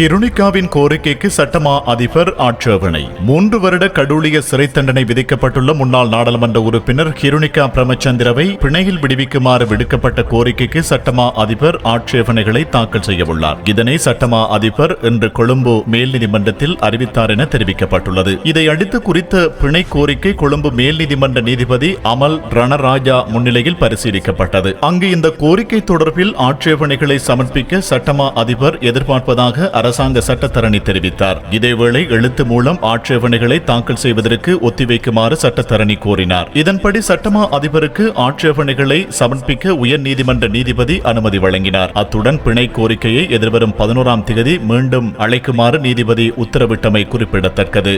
ஹிருனிகாவின் கோரிக்கைக்கு சட்டமா அதிபர் ஆட்சேபனை. மூன்று வருட கடூழிய சிறை தண்டனை விதிக்கப்பட்டுள்ள முன்னாள் நாடாளுமன்ற உறுப்பினர் ஹிருனிகா பிரமச்சந்திரவை பிணையில் விடுவிக்குமாறு விடுக்கப்பட்ட கோரிக்கைக்கு சட்டமா அதிபர் ஆட்சேபனைகளை தாக்கல் செய்யவுள்ளார். இதனை சட்டமா அதிபர் இன்று கொழும்பு மேல்நீதிமன்றத்தில் அறிவித்தார் என தெரிவிக்கப்பட்டுள்ளது. இதையடுத்து குறித்த பிணை கோரிக்கை கொழும்பு மேல் நீதிமன்ற நீதிபதி அமல் ரணராஜா முன்னிலையில் பரிசீலிக்கப்பட்டது. அங்கு இந்த கோரிக்கை தொடர்பில் ஆட்சேபனைகளை சமர்ப்பிக்க சட்டமா அதிபர் எதிர்பார்ப்பதாக அரசு அரசாங்க சட்டத்தரணி தெரிவித்தார். இதேவேளை எழுத்து மூலம் ஆட்சேபனைகளை தாக்கல் செய்வதற்கு ஒத்திவைக்குமாறு சட்டத்தரணி கோரினார். இதன்படி சட்டமா அதிபருக்கு ஆட்சேபனைகளை சமர்ப்பிக்க உயர்நீதிமன்ற நீதிபதி அனுமதி வழங்கினார். அத்துடன் பிணை கோரிக்கையை எதிர்வரும் பதினோராம் தேதி மீண்டும் அழைக்குமாறு நீதிபதி உத்தரவிட்டமை குறிப்பிடத்தக்கது.